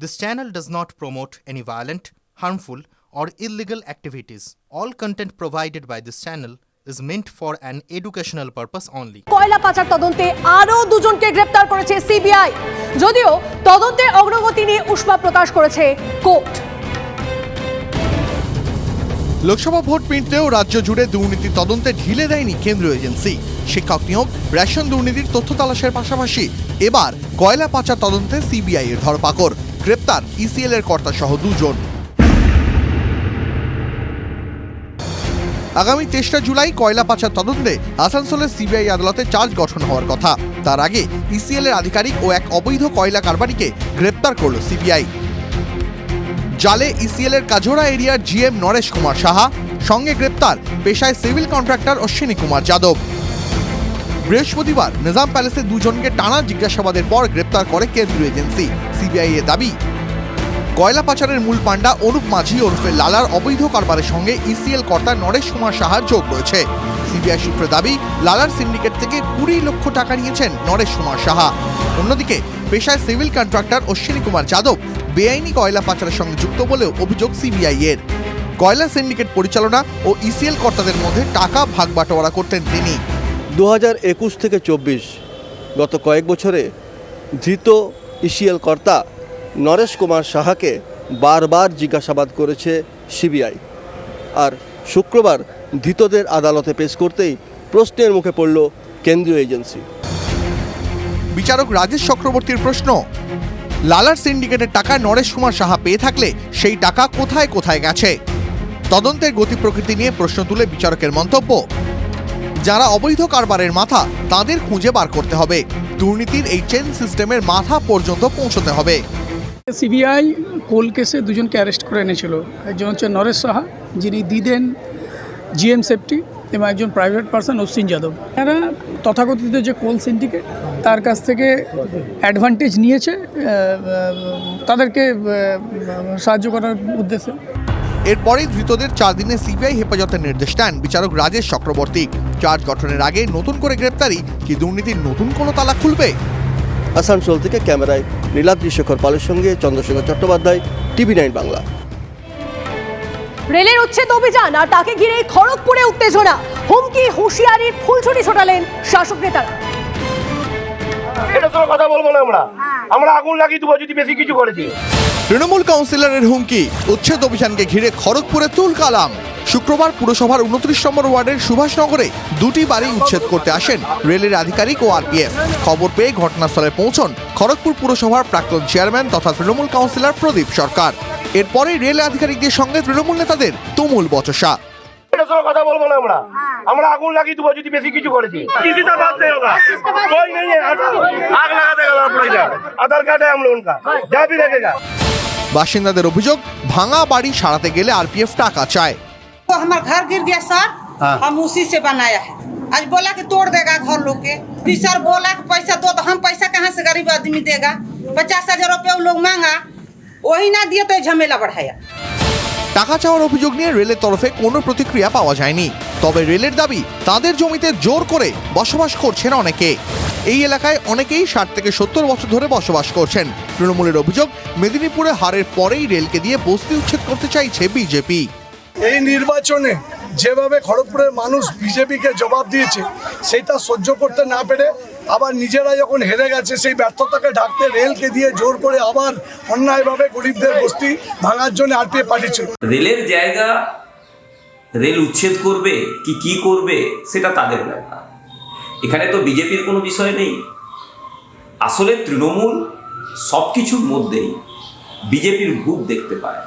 This channel does not promote any violent, harmful, or illegal activities. All content provided by this channel is meant for an educational purpose only. কয়লা পাচার তদন্তে আরও দুজনকে গ্রেপ্তার করেছে CBI যদিও তদন্তের অগ্রগতি নিয়ে উষ্মা প্রকাশ করেছে কোর্ট লোকসভা ভোট মিটতেও রাজ্য জুড়ে দুর্নীতি তদন্তে ঢিলে দেয়নি কেন্দ্রীয় এজেন্সি শিক্ষক নিয়োগ রেশন দুর্নীতির তথ্য তালাশের পাশাপাশি এবার কয়লা পাচার তদন্তে সিবিআই এর ধরপাকড় গ্রেপ্তার ইসিএল এর কর্তা সহ দুজন। আগামী তেসরা জুলাই কয়লা পাচার তদন্তে আসানসোলের সিবিআই আদালতে চার্জ গঠন হওয়ার কথা। তার আগে ইসিএল এর আধিকারিক ও এক অবৈধ কয়লা কারবারিকে গ্রেপ্তার করল সিবিআই। জালে ইসিএল এর কাজোড়া এরিয়ার জিএম নরেশ কুমার সাহা, সঙ্গে গ্রেপ্তার পেশায় সিভিল কন্ট্রাক্টর অশ্বিনী কুমার যাদব। বৃহস্পতিবার নিজাম প্যালেসে দুজনকে টানা জিজ্ঞাসাবাদের পর গ্রেপ্তার করে কেন্দ্রীয় এজেন্সি। সিবিআই এর দাবি, কয়লা পাচারের মূল পাণ্ডা অনুপ মাঝি ওরফে লালার অবৈধ কারবারের সঙ্গে ইসিএল কর্তা নরেশ কুমার সাহার যোগ রয়েছে। সিবিআই সূত্রে দাবি, লালার সিন্ডিকেট থেকে কুড়ি লক্ষ টাকা নিয়েছেন নরেশ কুমার সাহা। অন্যদিকে, পেশায় সিভিল কন্ট্রাক্টর অশ্বিনী কুমার যাদব বেআইনি কয়লা পাচারের সঙ্গে যুক্ত বলেও অভিযোগ সিবিআই এর। কয়লা সিন্ডিকেট পরিচালনা ও ইসিএল কর্তাদের মধ্যে টাকা ভাগ বাটোয়ারা করতেন তিনি। দু একুশ থেকে চব্বিশ, গত কয়েক বছরে ধৃত ইসিএল কর্তা নরেশ কুমার সাহাকে বারবার জিজ্ঞাসাবাদ করেছে সিবিআই। আর শুক্রবার ধৃতদের আদালতে পেশ করতেই প্রশ্নের মুখে পড়ল কেন্দ্রীয় এজেন্সি। বিচারক রাজেশ চক্রবর্তীর প্রশ্ন, লালার সিন্ডিকেটের টাকা নরেশ কুমার সাহা পেয়ে থাকলে সেই টাকা কোথায় কোথায় গেছে? তদন্তের গতি প্রকৃতি নিয়ে প্রশ্ন তুলে বিচারকের মন্তব্য যারা অবৈধ কারবারের মাথা তাদের খুঁজে বার করতে হবে। দুর্নীতির এই চেন সিস্টেমের মাথা পর্যন্ত পৌঁছতে হবে। সিবিআই কোল কেসে দুজনকে অ্যারেস্ট করে এনেছিল। একজন হচ্ছে নরেশ সাহা যিনি দিদেন জিএম সেফটি এবং একজন প্রাইভেট পার্সন অশ্বিন যাদব। এরা তথাকথিত যে কোল সিন্ডিকেট তার কাছ থেকে অ্যাডভান্টেজ নিয়েছে তাদেরকে সাহায্য করার উদ্দেশ্যে। এরপরেই ধৃতদের চার দিনে সিবিআই হেফাজতের নির্দেশ দেন বিচারক রাজেশ চক্রবর্তী। চার্জ গঠনের আগে নতুন করে গ্রেপ্তারি কি দুর্নীতির নতুন কোনো তালা খুলবে? আসানসোল থেকে ক্যামেরায় নীলাদ্রি শেখর পালের সঙ্গে চন্দ্রশেখর চট্টোপাধ্যায় টিভি নাইন বাংলা। রেলের উচ্ছেদ অভিযান আর তাকে ঘিরে খড়গপুরে উত্তেজনা। হুমকি হুঁশিয়ারির ফুলছুরি ছোটালেন শাসক নেতারা। এটা কথা বলব না আমরা। আমরা আগুন লাগিয়ে দেবো যদি বেশি কিছু করেছি। তৃণমূল কাউন্সিলরের হুমকি উচ্ছেদ অভিযানকে ঘিরে খড়গপুরে তুল কালাম। শুক্রবার পুরসভার উনত্রিশ নম্বর ওয়ার্ডের সুভাষনগরে দুটি বাড়ি উচ্ছেদ করতে আসেন রেলের আধিকারিক ও আরপিএফ খবর পেয়ে ঘটনাস্থলে পৌঁছন খড়গপুর পুরসভার প্রাক্তন চেয়ারম্যান তথা তৃণমূল কাউন্সিলর প্রদীপ সরকার এরপরেই রেল আধিকারিকদের সঙ্গে তৃণমূল নেতাদের তুমুল বচসা এটা কোনো কথা বলবো না আমরা আমরা আগুন লাগিয়ে দেবো যদি বেশি কিছু করেছি किसी से बात नहीं होगा कोई नहीं है आग लगा देगा पड़ जाए आधार कार्ड है हम लोगों का जहाँ भी लगेगा বাসিন্দাদের অভিযোগ ভাঙা বাড়ি সারাতে গেলে আরপিএফ টাকা চায় तो हमारा घर गिर गया सर हम उसी से बनाया है आज बोला कि तोड़ देगा घर लोग के फिर सर बोला कि पैसा दो तो हम पैसा कहाँ से गरीब आदमी देगा पचास हजार रुपया वो लोग मांगा वही ना दिया तो ये झमेला बढ़ाया টাকা চাওয়ার অভিযোগ নিয়ে রেলের তরফে কোনো প্রতিক্রিয়া পাওয়া যায়নি তবে রেলের দাবি তাদের জমিতে জোর করে বসবাস করছেন অনেকে এই এলাকায় অনেকেই ষাট থেকে সত্তর বছর ধরে বসবাস করছেন তৃণমূলের অভিযোগ মেদিনীপুরে হারের পরেই রেলকে দিয়ে বস্তি উচ্ছেদ করতে চাইছে বিজেপি এই নির্বাচনে যেভাবে খড়গপুরের মানুষ বিজেপিকে জবাব দিয়েছে সেটা সহ্য করতে না পেরে আবার নিজেরা যখন হেরে গেছে, সেই ব্যর্থতাকে ঢাকতে রেলকে দিয়ে জোর করে আবার অন্যায়ভাবে গরিবদের বস্তি ভাঙার জন্য আরপিএফ পাঠিয়েছে। রেলের জায়গা রেল উচ্ছেদ করবে, কি কি করবে, সেটা তাদের ব্যাপার। এখানে তো বিজেপির কোনো বিষয় নেই। আসলে তৃণমূল সব কিছুর মধ্যেই বিজেপির ভূত দেখতে পায়।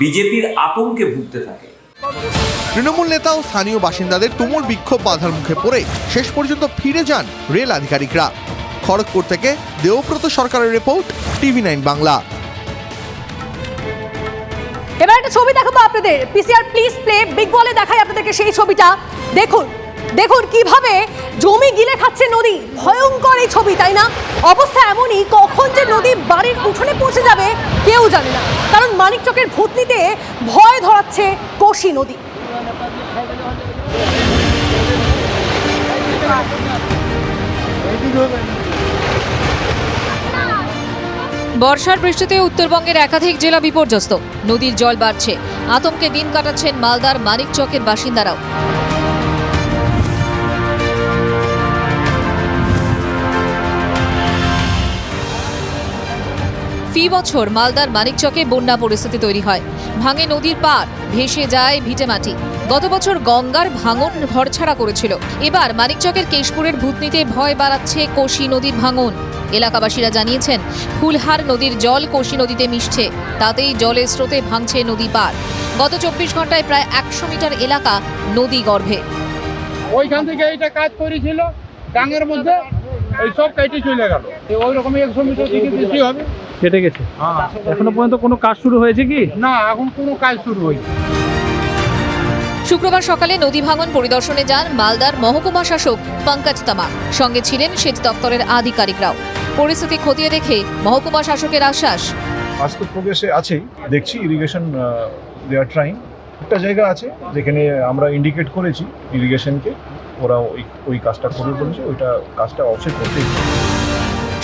বিজেপির আতঙ্কে ভুগতে থাকে। তৃণমূল নেতা ও স্থানীয় বাসিন্দাদের তুমুল বিক্ষোভ বাধার মুখে পড়ে শেষ পর্যন্ত ফিরে যান রেল আধিকারিকরা। খড়গপুর থেকে দেবব্রত সরকারের রিপোর্ট টিভি নাইন বাংলা। এবার একটা ছবি দেখাবো আপনাদের। পিসিআর প্লিজ প্লে বিগ বলে দেখাই আপনাদেরকে সেই ছবিটা। দেখুন। দেখুন কীভাবে জমি গিলে খাচ্ছে নদী। ভয়ঙ্কর এই ছবি, তাই না? অবস্থা এমনই, কখন যে নদী বাড়ির উঠোনে পৌঁছে যাবে, কেউ জানে না। কারণ মানিকচকের ভূতনিতে ভয় ধরাচ্ছে কোশি নদী। বর্ষার বৃষ্টিতে উত্তরবঙ্গের একাধিক জেলা বিপর্যস্ত। নদীর জল বাড়ছে। আতঙ্কে দিন কাটাচ্ছেন মালদার মানিকচকের বাসিন্দারাও। ফি বছর মালদার মানিকচকে বন্যা পরিস্থিতি তৈরি হয়। ভাঙে নদীর পার ভেসে যায় ভিটেমাটি গত বছর গঙ্গার ভাঙন ঘরছাড়া করেছিল। এবার মানিকচকের কেশপুরের ভূতনিতে ভয় বাড়াচ্ছে কোশি নদীর ভাঙন। এলাকাবাসীরা জানিয়েছেন, ফুলহার নদীর জল কোশি নদীতে মিশছে। তাতেই জলের স্রোতে ভাঙছে নদী পার গত চব্বিশ ঘন্টায় প্রায় একশো মিটার এলাকা নদী গর্ভে। ওইখান থেকে এইটা কাজ করেছিল, ডাঙের মধ্যে। ওই সব কেটে চলে গেল। ওই রকমই একশো মিটার থেকে বেশি হবে? কেটে গেছে। এখনও পর্যন্ত কোনো কাজ শুরু হয়েছে কি? না এখন কোনো কাজ শুরু হয়নি। শুক্রবার সকালে নদী ভাঙন পরিদর্শনে যান মালদার মহকুমা শাসক পঙ্কজ তামাক সঙ্গে ছিলেন সেচ দপ্তরের আধিকারিকরাও। পরিস্থিতি খতিয়ে দেখে মহকুমা শাসকের আশ্বাস। তো প্রোগ্রেসে আছেই। দেখছি ইরিগেশন দে আর ট্রাইং একটা জায়গা আছে যেখানে আমরা ইন্ডিকেট করেছি ইরিগেশনকে ওরা ওই ওই কাজটা করবে বলেছে ওইটা কাজটা অবশ্যই করতেই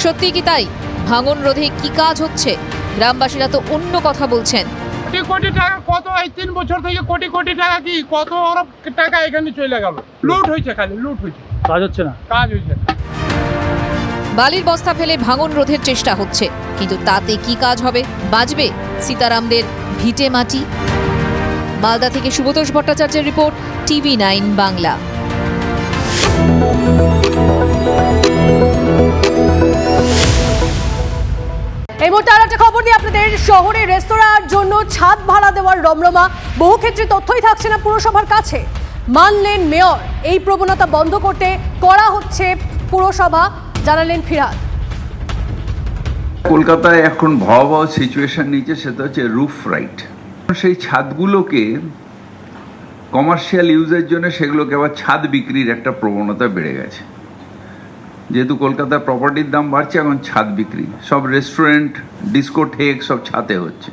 সত্যি কি তাই? ভাঙন রোধে কি কাজ হচ্ছে? গ্রামবাসীরা তো অন্য কথা বলছেন। কোটি কোটি টাকা কত এই তিন বছর থেকে কোটি কোটি টাকা কি কত অরব টাকা এখানে চলে গেল? লুট হয়েছে খালি লুট হয়েছে। কাজ হচ্ছে না। কাজ হয়েছে। বালির বস্তা ফেলে ভাঙন রোধের চেষ্টা হচ্ছে কিন্তু তাতে কি কাজ হবে? বাঁচবে সীতারামদের ভিটে মাটি? মালদা থেকে সুবোধোষ ভট্টাচার্যের রিপোর্ট টিভি নাইন বাংলা। মুহূর্তে একটা খবর দিই আপনাদের, শহরে রেস্তোরাঁর জন্য ছাদ ভাড়া দেওয়ার রমরমা। বহু ক্ষেত্রে তথ্যই থাকছে না পুরসভার কাছে। মানলেন মেয়র, এই প্রবণতা বন্ধ করতে করা হচ্ছে পুরসভা, জানালেন ফিরহাদ। কলকাতায় এখন ভয়াবহ সিচুয়েশন নিচে সেটা হচ্ছে রুফ রাইট সেই ছাদগুলোকে কমার্শিয়াল ইউজের জন্য সেগুলোকে আবার ছাদ বিক্রির একটা প্রবণতা বেড়ে গেছে। যেহেতু কলকাতার প্রপার্টির দাম বাড়ছে এখন ছাদ বিক্রি। সব রেস্টুরেন্ট ডিস্কোটেক সব ছাতে হচ্ছে।